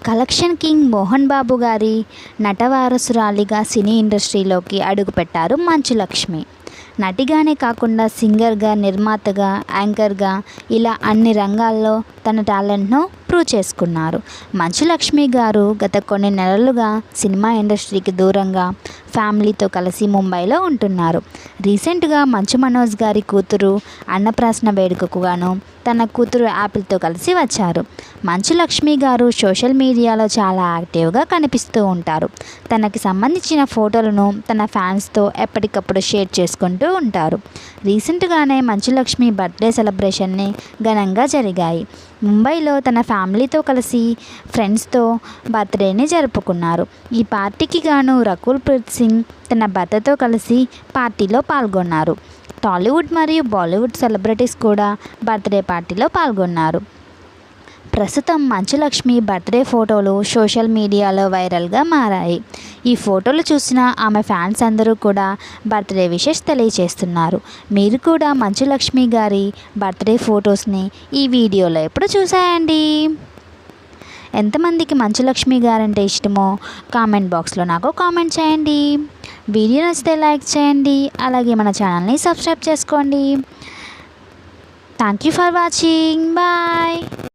Collection king Mohan Babu గారి నటవారసురాలిగా సినీ ఇండస్ట్రీలోకి అడుగుపెట్టారు మంచు లక్ష్మి నటిగానే కాకుండా సింగర్గా నిర్మాతగా యాంకర్గా ఇలా అన్ని రంగాల్లో తన టాలెంట్ను ప్రూవ్ చేసుకున్నారు. మంచు లక్ష్మి గారు గత కొన్ని నెలలుగా సినిమా ఇండస్ట్రీకి దూరంగా ఫ్యామిలీతో కలిసి ముంబైలో ఉంటున్నారు. రీసెంట్గా మంచు మనోజ్ గారి కూతురు అన్నప్రాసన వేడుకకు గాను తన కూతురు యాపిల్తో కలిసి వచ్చారు. మంచు లక్ష్మి గారు సోషల్ మీడియాలో చాలా యాక్టివ్గా కనిపిస్తూ ఉంటారు. తనకి సంబంధించిన ఫోటోలను తన ఫ్యాన్స్తో ఎప్పటికప్పుడు షేర్ చేసుకుంటూ ఉంటారు. రీసెంట్గానే మంచు లక్ష్మి బర్త్డే సెలబ్రేషన్ని ఘనంగా జరిగాయి. ముంబైలో తన ఫ్యామిలీతో కలిసి ఫ్రెండ్స్తో బర్త్డేని జరుపుకున్నారు. ఈ పార్టీకి గాను రకుల్ ప్రీత్ సింగ్ తన భర్తతో కలిసి పార్టీలో పాల్గొన్నారు. టాలీవుడ్ మరియు బాలీవుడ్ సెలబ్రిటీస్ కూడా బర్త్డే పార్టీలో పాల్గొన్నారు. ప్రస్తుతం మంచులక్ష్మి బర్త్డే ఫోటోలు సోషల్ మీడియాలో వైరల్గా మారాయి. ఈ ఫోటోలు చూసిన ఆమె ఫ్యాన్స్ అందరూ కూడా బర్త్డే విషెస్ తెలియచేస్తున్నారు మీరు కూడా మంచులక్ష్మి గారి బర్త్డే ఫొటోస్ని ఈ వీడియోలో ఎప్పుడు చూసాయండి? ఎంతమందికి మంచులక్ష్మి గారంటే ఇష్టమో కామెంట్ బాక్స్లో నాకు కామెంట్ చేయండి. వీడియో నచ్చితే లైక్ చేయండి అలాగే మన ఛానల్ని సబ్స్క్రైబ్ చేసుకోండి. Thank you for watching. Bye.